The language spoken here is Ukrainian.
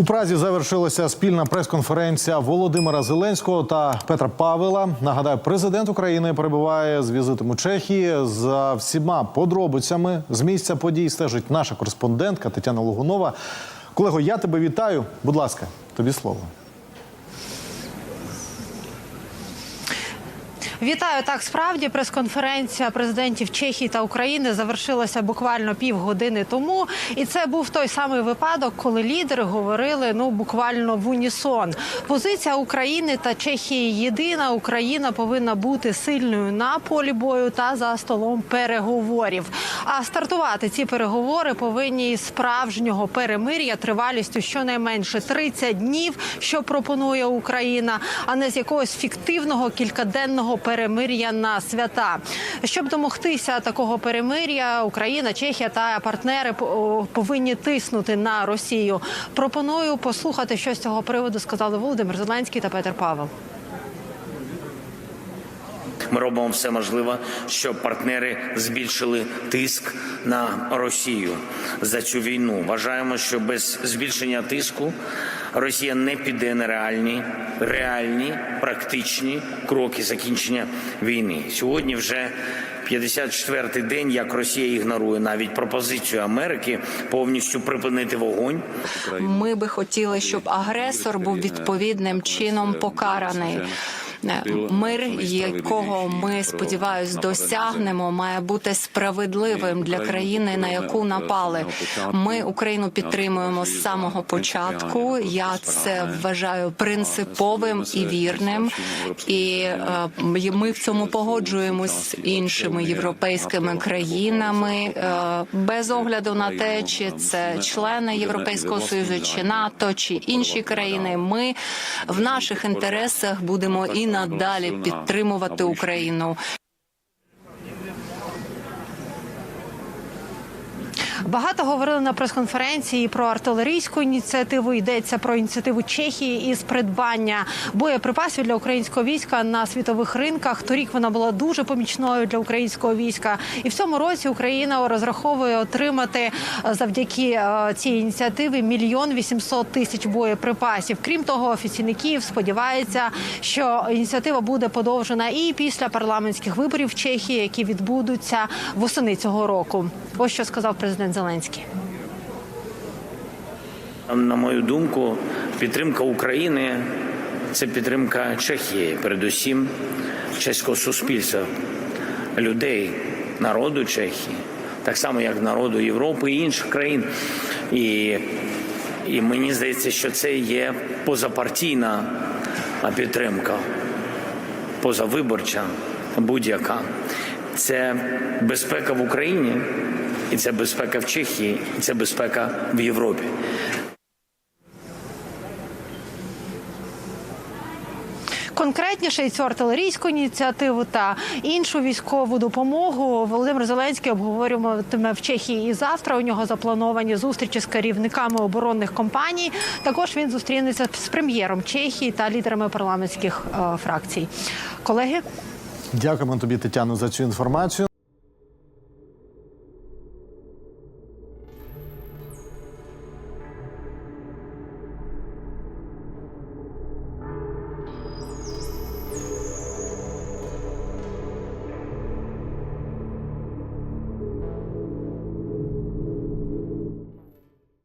У Празі завершилася спільна прес-конференція Володимира Зеленського та Петра Павела. Нагадаю, президент України перебуває з візитом у Чехії. За всіма подробицями з місця подій стежить наша кореспондентка Тетяна Логунова. Колего, я тебе вітаю. Будь ласка, тобі слово. Вітаю так. Справді прес-конференція президентів Чехії та України завершилася буквально півгодини тому, і це був той самий випадок, коли лідери говорили ну буквально в унісон. Позиція України та Чехії єдина. Україна повинна бути сильною на полі бою та за столом переговорів. А стартувати ці переговори повинні із справжнього перемир'я тривалістю щонайменше 30 днів, що пропонує Україна, а не з якогось фіктивного кількаденного перемир'я на свята. Щоб домогтися такого перемир'я, Україна, Чехія та партнери по- повинні тиснути на Росію. Пропоную послухати, що з цього приводу сказали Володимир Зеленський та Петер Павел. Ми робимо все можливе, щоб партнери збільшили тиск на Росію за цю війну. Вважаємо, що без збільшення тиску Росія не піде на реальні, реальні практичні кроки закінчення війни. Сьогодні вже 54-й день, як Росія ігнорує навіть пропозицію Америки повністю припинити вогонь. Ми би хотіли, щоб агресор був відповідним чином покараний. Мир, якого ми сподіваюсь, досягнемо, має бути справедливим для країни, на яку напали. Ми Україну підтримуємо з самого початку. Я це вважаю принциповим і вірним. І е, ми в цьому погоджуємось з іншими європейськими країнами е, без огляду на те, чи це члени Європейського союзу, чи НАТО, чи інші країни. Ми в наших інтересах будемо і надалі підтримувати Україну. Багато говорили на прес-конференції про артилерійську ініціативу. Йдеться про ініціативу Чехії із придбання боєприпасів для українського війська на світових ринках. Торік вона була дуже помічною для українського війська, і в цьому році Україна розраховує отримати е, завдяки е, цій ініціативі мільйон вісімсот тисяч боєприпасів. Крім того, офіційний Київ сподівається, що ініціатива буде подовжена і після парламентських виборів в Чехії, які відбудуться восени цього року. Ось що сказав президент. На мою думку, підтримка України це підтримка Чехії, передусім чеського суспільства, людей, народу Чехії, так само як народу Європи і інших країн. І, і мені здається, що це є позапартійна підтримка, позавиборча будь-яка. Це безпека в Україні, і це безпека в Чехії, і це безпека в Європі. Конкретніше і цю артилерійську ініціативу та іншу військову допомогу Володимир Зеленський обговорюватиме в Чехії і завтра. У нього заплановані зустрічі з керівниками оборонних компаній. Також він зустрінеться з прем'єром Чехії та лідерами парламентських е, фракцій. Колеги. Дякуємо тобі, Тетяно, за цю інформацію.